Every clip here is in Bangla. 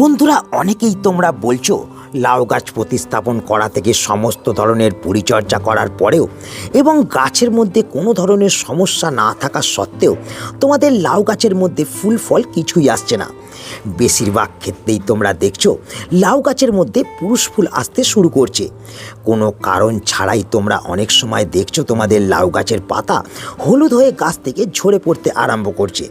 বন্ধুরা, অনেকেই তোমরা বলছো লাউ গাছ প্রতিস্থাপন করা থেকে সমস্ত ধরনের পরিচর্যা করার পরেও এবং গাছের মধ্যে কোনো ধরনের সমস্যা না থাকা সত্ত্বেও তোমাদের লাউ গাছের মধ্যে ফুল, ফল কিছুই আসছে না। বেশিরভাগ ক্ষেত্রেই তোমরা দেখছ লাউ গাছের মধ্যে পুরুষ ফুল আসতে শুরু করছে। কোনো কারণ ছাড়াই তোমরা অনেক সময় দেখছ তোমাদের লাউ গাছের পাতা হলুদ হয়ে গাছ থেকে ঝরে পড়তে আরম্ভ করছে।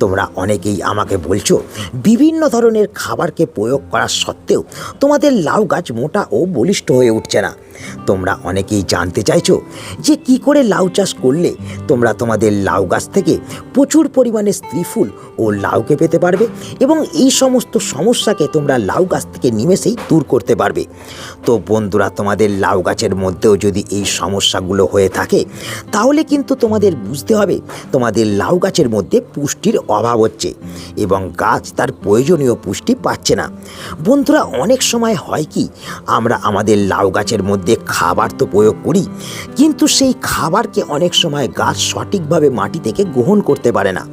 তোমরা অনেকেই আমাকে বলছো, বিভিন্ন ধরনের খাবারকে প্রয়োগ করা সত্ত্বেও তোমাদের লাউ গাছ মোটা ও বলিষ্ঠ হয়ে উঠছে না। তোমরা অনেকেই জানতে চাইছো যে কি করে লাউ চাষ করলে তোমরা তোমাদের লাউ গাছ থেকে প্রচুর পরিমাণে স্ত্রী ফুল ও লাউকে পেতে পারবে এবং এই সমস্ত সমস্যাকে তোমরা লাউ গাছ থেকে নিমেষেই দূর করতে পারবে। তো বন্ধুরা, তোমাদের লাউ গাছের মধ্যেও যদি এই সমস্যাগুলো হয়ে থাকে, তাহলে কিন্তু তোমাদের বুঝতে হবে, তোমাদের লাউ গাছের মধ্যে পুষ্টির অভাব হচ্ছে এবং গাছ তার প্রয়োজনীয় পুষ্টি পাচ্ছে না। বন্ধুরা, অনেক সময় হয় কি, আমরা আমাদের লাউ গাছের মধ্যে খাবার তো প্রয়োগ করি, কিন্তু সেই খাবারকে অনেক সময় গাছ সঠিকভাবে মাটি থেকে গ্রহণ করতে পারে না।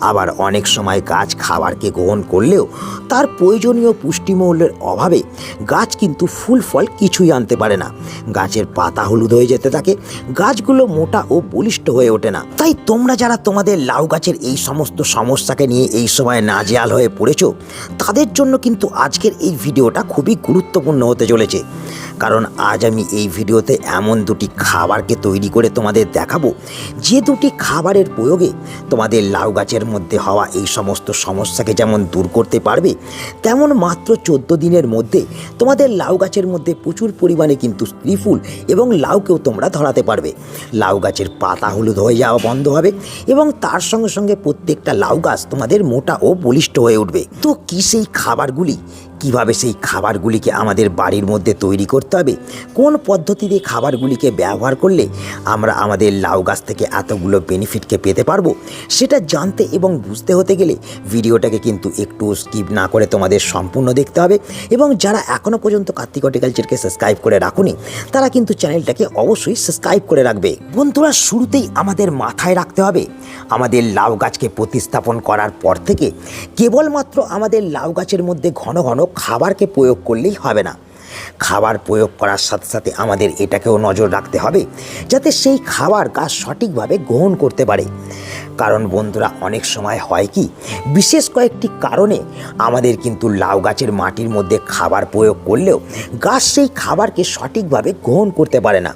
আবার অনেক সময় গাছ খাবারকে গ্রহণ করলেও তার প্রয়োজনীয় পুষ্টিমূল্যের অভাবে গাছ কিন্তু ফুল ফল কিছুই আনতে পারে না। গাছের পাতা হলুদ হয়ে যেতে থাকে, গাছগুলো মোটা ও বলিষ্ঠ হয়ে ওঠে না। তাই তোমরা যারা তোমাদের লাউ গাছের এই সমস্ত সমস্যাকে নিয়ে এই সময় নাজেয়াল হয়ে পড়েছ, তাদের জন্য কিন্তু আজকের এই ভিডিওটা খুবই গুরুত্বপূর্ণ হতে চলেছে। কারণ আজ আমি এই ভিডিওতে এমন দুটি খাবারকে তৈরি করে তোমাদের দেখাবো। যে দুটি খাবারের প্রয়োগে তোমাদের লাউ গাছের মধ্যে হওয়া এই সমস্ত সমস্যাকে যেমন দূর করতে পারবে, তেমন মাত্র চোদ্দ দিনের মধ্যে তোমাদের লাউ গাছের মধ্যে প্রচুর পরিমাণে কিন্তু স্ত্রী ফুল এবং লাউকেও তোমরা ধরাতে পারবে। লাউ গাছের পাতা হলুদ হয়ে যাওয়া বন্ধ হবে এবং তার সঙ্গে সঙ্গে প্রত্যেকটা লাউ গাছ তোমাদের মোটা ও বলিষ্ঠ হয়ে উঠবে। তো কি সেই খাবারগুলি? কীভাবে সেই খাবারগুলিকে আমাদের বাড়ির মধ্যে তৈরি করতে হবে। কোন পদ্ধতিতে খাবারগুলিকে ব্যবহার করলে আমরা আমাদের লাউ গাছ থেকে এতগুলো বেনিফিটকে পেতে পারব, সেটা জানতে এবং বুঝতে হতে গেলে ভিডিওটাকে কিন্তু একটু স্কিপ না করে তোমাদের সম্পূর্ণ দেখতে হবে। এবং যারা এখনও পর্যন্ত কার্তিক হর্টিকালচারকে সাবস্ক্রাইব করে রাখুনি, তারা কিন্তু চ্যানেলটাকে অবশ্যই সাবস্ক্রাইব করে রাখবে। বন্ধুরা, শুরুতেই আমাদের মাথায় রাখতে হবে, আমাদের লাউ গাছকে প্রতিস্থাপন করার পর থেকে কেবলমাত্র আমাদের লাউ গাছের মধ্যে ঘন ঘন খাবারকে প্রয়োগ করলেই হবে না। খাবার প্রয়োগ করার সাথে সাথে আমাদের এটাকেও নজর রাখতে হবে যাতে সেই খাবার গাছ সঠিকভাবে গ্রহণ করতে পারে। কারণ বন্ধুরা, অনেক সময় হয় কি, বিশেষ কয়েকটি কারণে আমাদের কিন্তু লাউ গাছের মাটির মধ্যে খাবার প্রয়োগ করলেও গাছ সেই খাবারকে সঠিকভাবে গ্রহণ করতে পারে না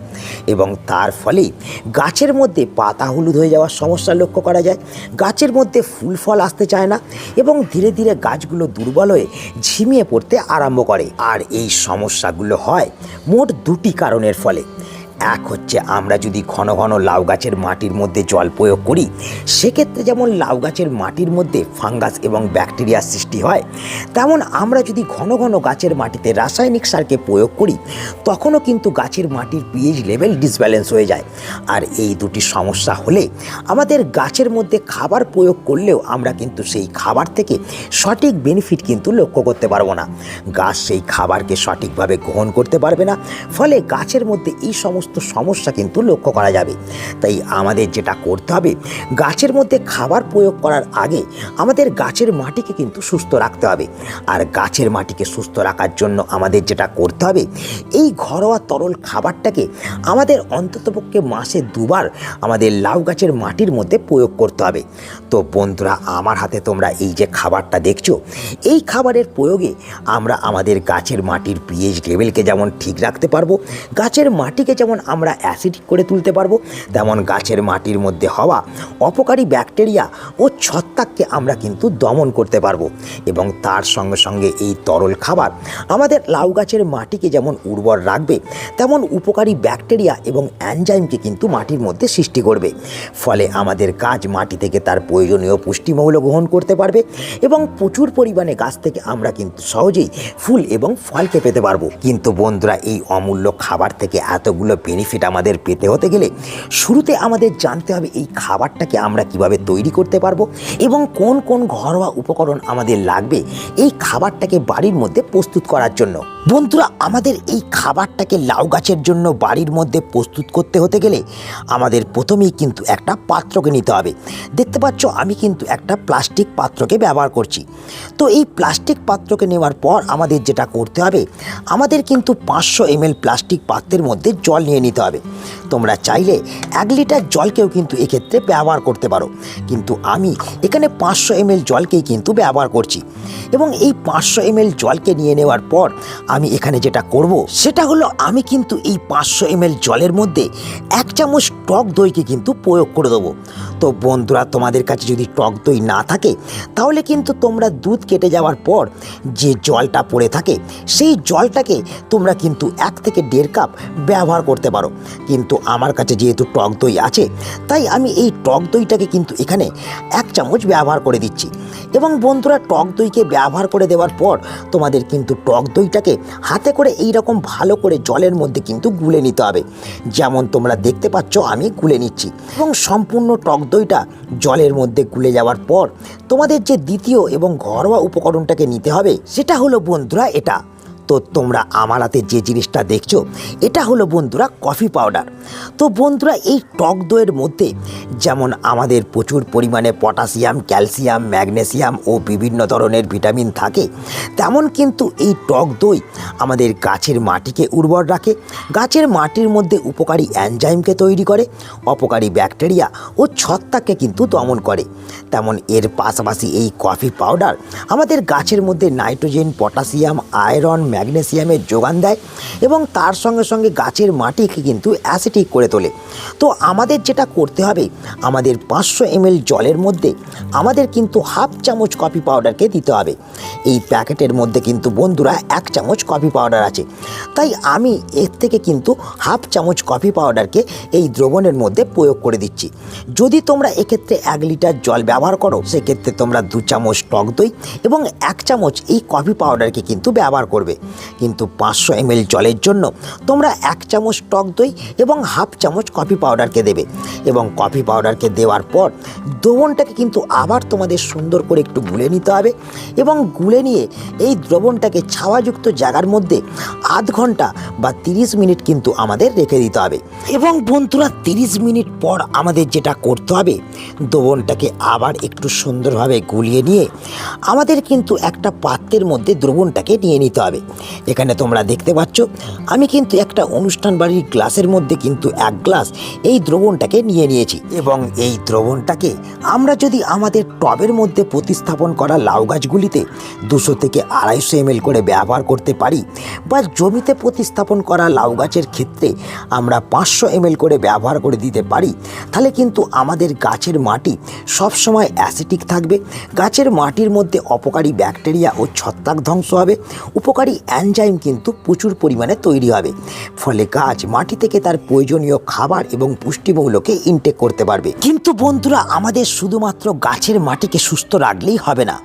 এবং তার ফলেই গাছের মধ্যে পাতা হলুদ হয়ে যাওয়ার সমস্যা লক্ষ্য করা যায়। গাছের মধ্যে ফুল ফল আসতে চায় না এবং ধীরে ধীরে গাছগুলো দুর্বল হয়ে ঝিমিয়ে পড়তে আরম্ভ করে। আর এই সমস্যাগুলো হয় মোট দুটি কারণের ফলে। এক হচ্ছে আমরা যদি ঘন ঘন লাউ গাছের মাটির মধ্যে জল প্রয়োগ করি, সেক্ষেত্রে যেমন লাউ গাছের মাটির মধ্যে ফাঙ্গাস এবং ব্যাকটেরিয়ার সৃষ্টি হয়, তেমন আমরা যদি ঘন ঘন গাছের মাটিতে রাসায়নিক সারকে প্রয়োগ করি, তখনও কিন্তু গাছের মাটির পিএইচ লেভেল ডিসব্যালেন্স হয়ে যায়। আর এই দুটি সমস্যা হলে আমাদের গাছের মধ্যে খাবার প্রয়োগ করলেও আমরা কিন্তু সেই খাবার থেকে সঠিক বেনিফিট কিন্তু লক্ষ্য করতে পারব না। গাছ সেই খাবারকে সঠিকভাবে গ্রহণ করতে পারবে না, ফলে গাছের মধ্যে এই সমস্ত সমস্যা কিন্তু লক্ষ্য করা যাবে। তাই আমাদের যেটা করতে হবে, গাছের মধ্যে খাবার প্রয়োগ করার আগে আমাদের গাছের মাটিকে কিন্তু সুস্থ রাখতে হবে। আর গাছের মাটিকে সুস্থ রাখার জন্য আমাদের যেটা করতে হবে, এই ঘরোয়া তরল খাবারটাকে আমাদের অন্ততপক্ষে মাসে দুবার আমাদের লাউ গাছের মাটির মধ্যে প্রয়োগ করতে হবে। তো বন্ধুরা, আমার হাতে তোমরা এই যে খাবারটা দেখছ, এই খাবারের প্রয়োগে আমরা আমাদের গাছের মাটির পিএইচ লেভেলকে যেমন ঠিক রাখতে পারব, গাছের মাটিকে যেমন আমরা অ্যাসিডিক করে তুলতে পারব, তেমন গাছের মাটির মধ্যে হওয়া অপকারী ব্যাকটেরিয়া ও ছত্রাককে আমরা কিন্তু দমন করতে পারব। এবং তার সঙ্গে সঙ্গে এই তরল খাবার আমাদের লাউ গাছের মাটিকে যেমন উর্বর রাখবে, তেমন উপকারী ব্যাকটেরিয়া এবং অ্যানজাইমকে কিন্তু মাটির মধ্যে সৃষ্টি করবে। ফলে আমাদের গাছ মাটি থেকে তার প্রয়োজনীয় পুষ্টিমৌল গ্রহণ করতে পারবে এবং প্রচুর পরিমাণে গাছ থেকে আমরা কিন্তু সহজেই ফুল এবং ফলকে পেতে পারব। কিন্তু বন্ধুরা, এই অমূল্য খাবার থেকে এতগুলো বেনিফিট আমাদের পেতে হতে গেলে শুরুতে আমাদের জানতে হবে এই খাবারটাকে আমরা কীভাবে তৈরি করতে পারব এবং কোন কোন ঘরোয়া উপকরণ আমাদের লাগবে এই খাবারটাকে বাড়ির মধ্যে প্রস্তুত করার জন্য। বন্ধুরা, আমাদের এই খাবারটাকে লাউ গাছের জন্য বাড়ির মধ্যে প্রস্তুত করতে হতে গেলে আমাদের প্রথমেই কিন্তু একটা পাত্রকে নিতে হবে। দেখতে পাচ্ছ, আমি কিন্তু একটা প্লাস্টিক পাত্রকে ব্যবহার করছি। তো এই প্লাস্টিক পাত্রকে নেওয়ার পর আমাদের যেটা করতে হবে, আমাদের কিন্তু পাঁচশো এমএল প্লাস্টিক পাত্রের মধ্যে জল নিয়ে নিতে হবে। তোমরা চাইলে এক লিটার জলকেও কিন্তু এক্ষেত্রে ব্যবহার করতে পারো। কিন্তু আমি এখানে পাঁচশো এম জলকেই কিন্তু ব্যবহার করছি। এবং এই পাঁচশো এম জলকে নিয়ে নেওয়ার পর আমি এখানে যেটা করব, সেটা হলো আমি কিন্তু এই পাঁচশো এম জলের মধ্যে এক চামচ টক দইকে কিন্তু প্রয়োগ করে দেবো। তো বন্ধুরা, তোমাদের কাছে যদি টক দই না থাকে, তাহলে কিন্তু তোমরা দুধ কেটে যাওয়ার পর যে জলটা পড়ে থাকে, সেই জলটাকে তোমরা কিন্তু এক থেকে দেড় কাপ ব্যবহার করতে পারো। কিন্তু আমার কাছে যেহেতু টক দই আছে, তাই আমি এই টক দইটাকে কিন্তু এখানে এক চামচ ব্যবহার করে দিচ্ছি। এবং বন্ধুরা, টক দইকে ব্যবহার করে দেওয়ার পর তোমাদের কিন্তু টক দইটাকে হাতে করে এই রকম ভালো করে জলের মধ্যে কিন্তু গুলে নিতে হবে। যেমন তোমরা দেখতে পাচ্ছ, আমি গুলে নিচ্ছি। এবং সম্পূর্ণ টক দইটা জলের মধ্যে গুলে যাওয়ার পর তোমাদের যে দ্বিতীয় এবং ঘরোয়া উপকরণটাকে নিতে হবে, সেটা হলো বন্ধুরা এটা। তো তোমরা আমার হাতে যে জিনিসটা দেখছ, এটা হলো বন্ধুরা কফি পাউডার। তো বন্ধুরা, এই টক দইয়ের মধ্যে যেমন আমাদের প্রচুর পরিমাণে পটাশিয়াম, ক্যালসিয়াম, ম্যাগনেসিয়াম ও বিভিন্ন ধরনের ভিটামিন থাকে, তেমন কিন্তু এই টক দই আমাদের গাছের মাটিকে উর্বর রাখে। গাছের মাটির মধ্যে উপকারী অ্যানজাইমকে তৈরি করে, অপকারী ব্যাকটেরিয়া ও ছত্রাককে কিন্তু দমন করে। তেমন এর পাশাপাশি এই কফি পাউডার আমাদের গাছের মধ্যে নাইট্রোজেন, পটাশিয়াম, আয়রন ম্যাগনেসিয়ামের যোগান দেয় এবং তার সঙ্গে সঙ্গে গাছের মাটিকে কিন্তু অ্যাসিটিক করে তোলে। তো আমাদের যেটা করতে হবে, আমাদের পাঁচশো এমএল জলের মধ্যে আমাদের কিন্তু হাফ চামচ কফি পাউডারকে দিতে হবে। এই প্যাকেটের মধ্যে কিন্তু বন্ধুরা এক চামচ কফি পাউডার আছে। তাই আমি এর থেকে কিন্তু হাফ চামচ কফি পাউডারকে এই দ্রবণের মধ্যে প্রয়োগ করে দিচ্ছি। যদি তোমরা এক্ষেত্রে এক লিটার জল ব্যবহার করো, সেক্ষেত্রে তোমরা দু চামচ টক দই এবং এক চামচ এই কফি পাউডারকে কিন্তু ব্যবহার করবে। কিন্তু পাঁচশো এমএল জলের জন্য তোমরা এক চামচ টক দই এবং হাফ চামচ কফি পাউডারকে দেবে। এবং কফি পাউডারকে দেওয়ার পর দ্রবণটাকে কিন্তু আবার তোমাদের সুন্দর করে একটু গুলে নিতে হবে এবং গুলে নিয়ে এই দ্রবণটাকে ছাওয়াযুক্ত জায়গার মধ্যে আধ ঘণ্টা বা তিরিশ মিনিট কিন্তু আমাদের রেখে দিতে হবে। এবং বন্ধুরা, তিরিশ মিনিট পর আমাদের যেটা করতে হবে, দ্রবণটাকে আবার একটু সুন্দরভাবে গুলিয়ে নিয়ে আমাদের কিন্তু একটা পাত্রের মধ্যে দ্রবণটাকে নিয়ে নিতে হবে। এখানে তোমরা দেখতে পাচ্ছ, আমি কিন্তু একটা অনুষ্ঠান বাড়ির গ্লাসের মধ্যে কিন্তু এক গ্লাস এই দ্রবণটাকে নিয়ে নিয়েছি। এবং এই দ্রবণটাকে আমরা যদি আমাদের টবের মধ্যে প্রতিস্থাপন করা লাউ গাছগুলিতে দুশো থেকে আড়াইশো এমএল করে ব্যবহার করতে পারি বা জমিতে প্রতিস্থাপন করা লাউ গাছের ক্ষেত্রে আমরা পাঁচশো এমএল করে ব্যবহার করে দিতে পারি, তাহলে কিন্তু আমাদের গাছের মাটি সবসময় অ্যাসিটিক থাকবে। গাছের মাটির মধ্যে অপকারী ব্যাকটেরিয়া ও ছত্রাক ধ্বংস হবে। উপকারী অ্যানজাইম কিন্তু প্রচুর পরিমাণে তৈরি হবে। ফলে গাছ মাটি থেকে তার প্রয়োজনীয় খাবার এবং পুষ্টিমূল্যকে ইনটেক করতে পারবে। কিন্তু বন্ধুরা, আমাদের শুধুমাত্র গাছের মাটিকে সুস্থ রাখলেই হবে না।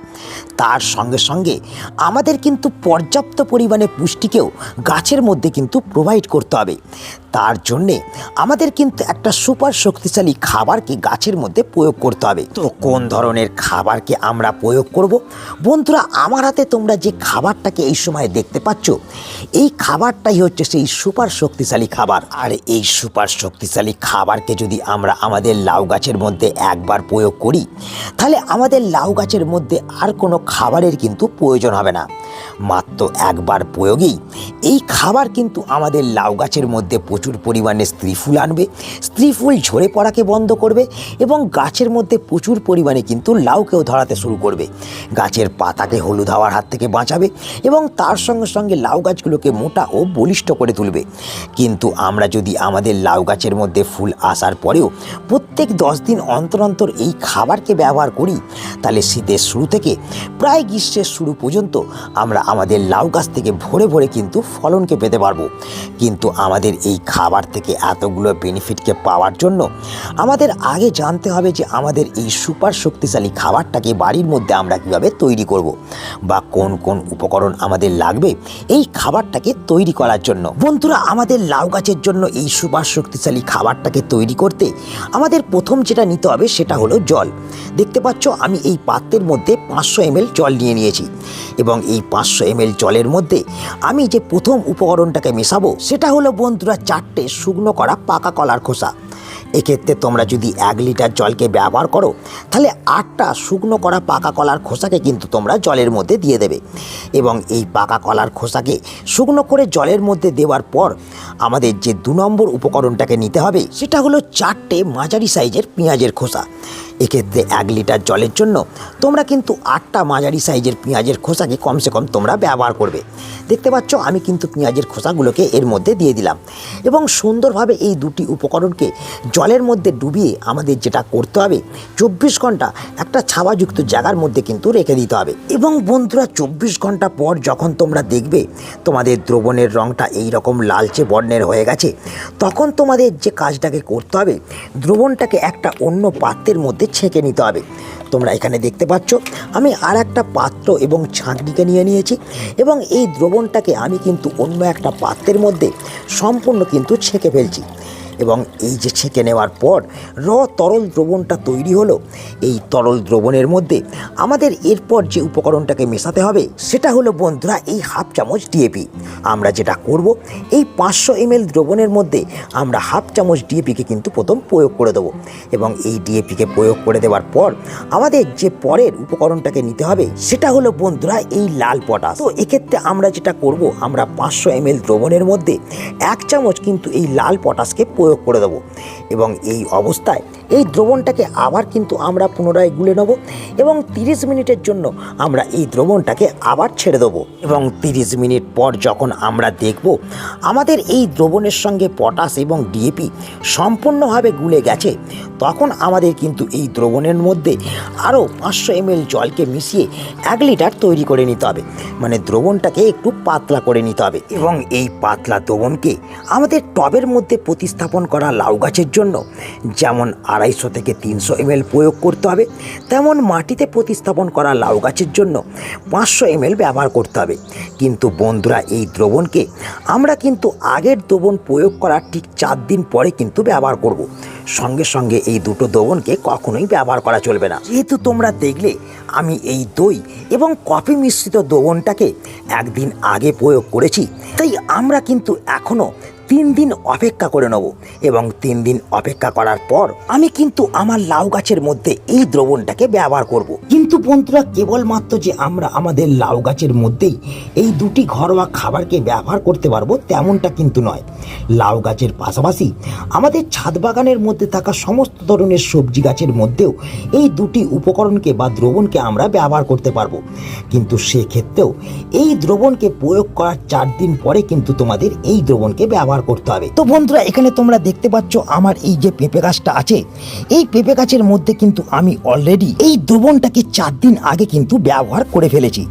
তার সঙ্গে সঙ্গে আমাদের কিন্তু পর্যাপ্ত পরিমাণে পুষ্টিকেও গাছের মধ্যে কিন্তু প্রোভাইড করতে হবে। তার জন্যে আমাদের কিন্তু একটা সুপার শক্তিশালী খাবারকে গাছের মধ্যে প্রয়োগ করতে হবে। তো কোন ধরনের খাবারকে আমরা প্রয়োগ করব? বন্ধুরা, আমার হাতে তোমরা যে খাবারটাকে এই সময় দেখতে পাচ্ছ? এই খাবারটাই হচ্ছে সেই সুপার শক্তিশালী খাবার। আর এই সুপার শক্তিশালী খাবারকে যদি আমরা আমাদের লাউ গাছের মধ্যে একবার প্রয়োগ করি, তাহলে আমাদের লাউ গাছের মধ্যে আর কোনো খাবারের কিন্তু প্রয়োজন হবে না। মাত্র একবার প্রয়োগেই এই খাবার কিন্তু আমাদের লাউ গাছের মধ্যে প্রচুর পরিমাণে স্ত্রী ফুল আনবে স্ত্রী ফুল ঝরে পড়াকে বন্ধ করবে এবং গাছের মধ্যে প্রচুর পরিমাণে কিন্তু লাউকেও ধরাতে শুরু করবে। গাছের পাতাকে হলুদ হওয়ার হাত থেকে বাঁচাবে এবং তার সঙ্গে সঙ্গে সঙ্গে লাউ গাছগুলোকে মোটা ও বলিষ্ঠ করে তুলবে। কিন্তু আমরা যদি আমাদের লাউ গাছের মধ্যে ফুল আসার পরেও প্রত্যেক দশ দিন অন্তর অন্তর এই খাবারকে ব্যবহার করি তাহলে শীতের শুরু থেকে প্রায় গ্রীষ্মের শুরু পর্যন্ত আমরা আমাদের লাউ গাছ থেকে ভরে ভরে কিন্তু ফলনকে পেতে পারব। কিন্তু আমাদের এই খাবার থেকে এতগুলো বেনিফিটকে পাওয়ার জন্য আমাদের আগে জানতে হবে যে আমাদের এই সুপার শক্তিশালী খাবারটাকে বাড়ির মধ্যে আমরা কীভাবে তৈরি করব বা কোন কোন উপকরণ আমাদের লাগবে এই খাবারটাকে তৈরি করার জন্য। বন্ধুরা, আমাদের লাউ গাছের জন্য এই সুপার শক্তিশালী খাবারটাকে তৈরি করতে আমাদের প্রথম যেটা নিতে হবে সেটা হলো জল। দেখতে পাচ্ছ, আমি এই পাত্রের মধ্যে পাঁচশো এমএল জল নিয়ে নিয়েছি। এবং এই পাঁচশো এমএল জলের মধ্যে আমি যে প্রথম উপকরণটাকে মেশাবো, সেটা হলো বন্ধুরা চারটে শুকনো করা পাকা কলার খোসা। এক্ষেত্রে তোমরা যদি এক লিটার জলকে ব্যবহার করো, তাহলে আটটা শুকনো করা পাকা কলার খোসাকে কিন্তু তোমরা জলের মধ্যে দিয়ে দেবে। এবং এই পাকা কলার খোসাকে শুকনো করে জলের মধ্যে দেওয়ার পর আমাদের যে দু নম্বর উপকরণটাকে নিতে হবে, সেটা হলো চারটে মাঝারি সাইজের পেঁয়াজের খোসা। এক্ষেত্রে এক লিটার জলের জন্য তোমরা কিন্তু আটটা মাঝারি সাইজের পেঁয়াজের খোসাকে কমসে কম তোমরা ব্যবহার করবে। দেখতে পাচ্ছ, আমি কিন্তু পেঁয়াজের খোসাগুলোকে এর মধ্যে দিয়ে দিলাম এবং সুন্দরভাবে এই দুটি উপকরণকে জলের মধ্যে ডুবিয়ে আমাদের যেটা করতে হবে, চব্বিশ ঘণ্টা একটা ছাওয়াযুক্ত জায়গার মধ্যে কিন্তু রেখে দিতে হবে। এবং বন্ধুরা, চব্বিশ ঘণ্টা পর যখন তোমরা দেখবে তোমাদের দ্রবণের রঙটা এই রকম লালচে বর্ণের হয়ে গেছে, তখন তোমাদের যে কাজটাকে করতে হবে, দ্রবণটাকে একটা অন্য পাত্রের মধ্যে ছেঁকে নিতে হবে। তোমরা এখানে দেখতে পাচ্ছ, আমি আর একটা পাত্র এবং ছাঁকনিকে নিয়ে নিয়েছি এবং এই দ্রবণটাকে আমি কিন্তু অন্য একটা পাত্রের মধ্যে সম্পূর্ণ কিন্তু ছেঁকে ফেলছি। এবং এই যে ছেঁকে নেওয়ার পর র তরল দ্রবণটা তৈরি হলো। এই তরল দ্রবণের মধ্যে আমাদের এরপর যে উপকরণটাকে মেশাতে হবে, সেটা হলো বন্ধুরা এই হাফ চামচ ডিএপি আমরা যেটা করব, এই পাঁচশো এমএল দ্রবণের মধ্যে আমরা হাফ চামচ ডিএপিকে কিন্তু প্রথম প্রয়োগ করে দেবো। এবং এই ডিএপিকে প্রয়োগ করে দেওয়ার পর আমাদের যে পরের উপকরণটাকে নিতে হবে, সেটা হলো বন্ধুরা এই লাল পটাশ। তো এক্ষেত্রে আমরা যেটা করব, আমরা পাঁচশো এমএল দ্রবণের মধ্যে এক চামচ কিন্তু এই লাল পটাশকে প্রয়োগ করে দেবো। এবং এই অবস্থায় এই দ্রবণটাকে আবার কিন্তু আমরা পুনরায় গুলে নেব এবং তিরিশ মিনিটের জন্য আমরা এই দ্রবণটাকে আবার ছেড়ে দেবো। এবং তিরিশ মিনিট পর যখন আমরা দেখব আমাদের এই দ্রবণের সঙ্গে পটাশ এবং ডিএপি সম্পূর্ণভাবে গুলে গেছে তখন আমাদের কিন্তু এই দ্রবণের মধ্যে আরও পাঁচশো এমএল জলকে মিশিয়ে এক লিটার তৈরি করে নিতে হবে মানে দ্রবণটাকে একটু পাতলা করে নিতে হবে এবং এই পাতলা দ্রবণকে আমাদের টবের মধ্যে প্রতিস্থাপন করা লাউ গাছের জন্য যেমন আড়াইশো থেকে তিনশো এমএল প্রয়োগ করতে হবে, তেমন মাটিতে প্রতিস্থাপন করা লাউ গাছের জন্য পাঁচশো এমএল ব্যবহার করতে হবে কিন্তু বন্ধুরা, এই দ্রবণকে আমরা কিন্তু আগের দ্রবণ প্রয়োগ করার ঠিক চার দিন পরে কিন্তু ব্যবহার করব। সঙ্গে সঙ্গে এই দুটো দ্রবণকে কখনোই ব্যবহার করা চলবে না। যেহেতু তোমরা দেখলে, আমি এই দই এবং কফি মিশ্রিত দ্রবণটাকে একদিন আগে প্রয়োগ করেছি, তাই আমরা কিন্তু এখনও তিন দিন অপেক্ষা করে নেব এবং তিন দিন অপেক্ষা করার পর আমি কিন্তু আমার লাউ গাছের মধ্যে এই দ্রবণটাকে ব্যবহার করব। কিন্তু বন্ধুরা, কেবলমাত্র যে আমরা আমাদের লাউ গাছের মধ্যেই এই দুটি ঘরোয়া খাবারকে ব্যবহার করতে পারব তেমনটা কিন্তু নয় লাউ গাছের পাশাপাশি আমাদের ছাদ বাগানের মধ্যে থাকা সমস্ত ধরনের সবজি গাছের মধ্যেও এই দুটি উপকরণকে বা দ্রবণকে আমরা ব্যবহার করতে পারব কিন্তু সেক্ষেত্রেও এই দ্রবণকে প্রয়োগ করার চার দিন পরে কিন্তু তোমাদের এই দ্রবণকে ব্যবহার করতে হবে। তো বন্ধুরা, এখানে তোমরা দেখতে পাচ্ছ আমার এই যে পেঁপে গাছটা আছে, এই পেঁপে গাছের মধ্যে কিন্তু আমি অলরেডি এই দ্রবণটাকে চার দিন আগে কিন্তু ব্যবহার করে ফেলেছি।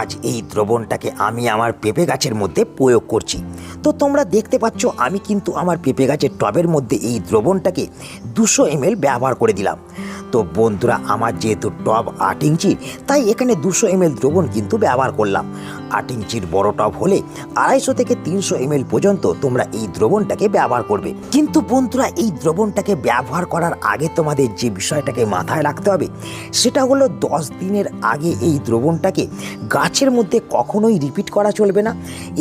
আজ এই দ্রবণটাকে আমি আমার পেঁপে গাছের মধ্যে প্রয়োগ করছি। তো তোমরা দেখতে পাচ্ছ, আমি কিন্তু আমার পেঁপে গাছের টবের মধ্যে এই দ্রবণটাকে দুশো এমএল ব্যবহার করে দিলাম। তো বন্ধুরা, আমার যেহেতু টব আট ইঞ্চি, তাই এখানে দুশো এমএল দ্রবণ কিন্তু ব্যবহার করলাম। আট ইঞ্চির বড় টব হলে আড়াইশো থেকে তিনশো এমএল পর্যন্ত তোমরা এই দ্রবণটাকে ব্যবহার করবে। কিন্তু বন্ধুরা, এই দ্রবণটাকে ব্যবহার করার আগে তোমাদের যে বিষয়টাকে মাথায় রাখতে হবে, সেটা হলো দশ দিনের আগে এই দ্রবণটাকে গাছের মধ্যে কখনোই রিপিট করা চলবে না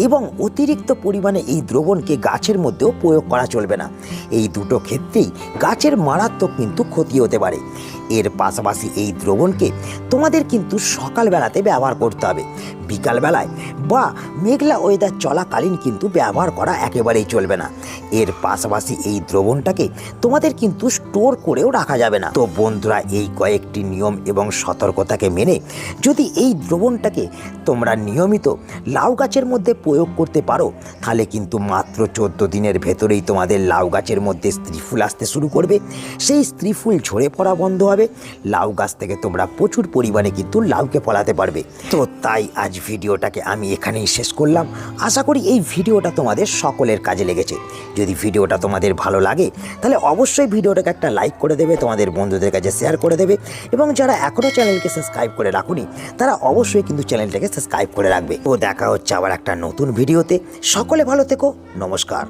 এবং অতিরিক্ত পরিমাণে এই দ্রবণকে গাছের মধ্যেও প্রয়োগ করা চলবে না। এই দুটো ক্ষেত্রেই গাছের মারাত্মক কিন্তু ক্ষতি হতে পারে। এর পাশাপাশি এই দ্রবণকে তোমাদের কিন্তু সকালবেলাতে ব্যবহার করতে হবে। বিকালবেলায় বা মেঘলা ওয়েদার চলাকালীন কিন্তু ব্যবহার করা একেবারেই চলবে না। এর পাশাপাশি এই দ্রবণটাকে তোমাদের কিন্তু স্টোর করেও রাখা যাবে না। তো বন্ধুরা, এই কয়েকটি নিয়ম এবং সতর্কতাকে মেনে যদি এই দ্রবণটাকে তোমরা নিয়মিত লাউ গাছের মধ্যে প্রয়োগ করতে পারো, তাহলে কিন্তু মাত্র চোদ্দ দিনের ভেতরেই তোমাদের লাউ গাছের মধ্যে স্ত্রী ফুল আসতে শুরু করবে। সেই স্ত্রী ফুল ঝরে পড়া বন্ধ হবে। হবে লাউ গাছ থেকে তোমরা প্রচুর পরিমাণে কিন্তু লাউকে ফলাতে পারবে। তো তাই আজ ভিডিওটাকে আমি এখানেই শেষ করলাম। আশা করি এই ভিডিওটা তোমাদের সকলের কাজে লেগেছে। যদি ভিডিওটা তোমাদের ভালো লাগে, তাহলে অবশ্যই ভিডিওটাকে একটা লাইক করে দেবে, তোমাদের বন্ধুদের কাছে শেয়ার করে দেবে এবং যারা এখনও চ্যানেলকে সাবস্ক্রাইব করে রাখুনি, তারা অবশ্যই কিন্তু চ্যানেলটাকে সাবস্ক্রাইব করে রাখবে। ও দেখা হচ্ছে আবার একটা নতুন ভিডিওতে। সকলে ভালো থেকো। নমস্কার।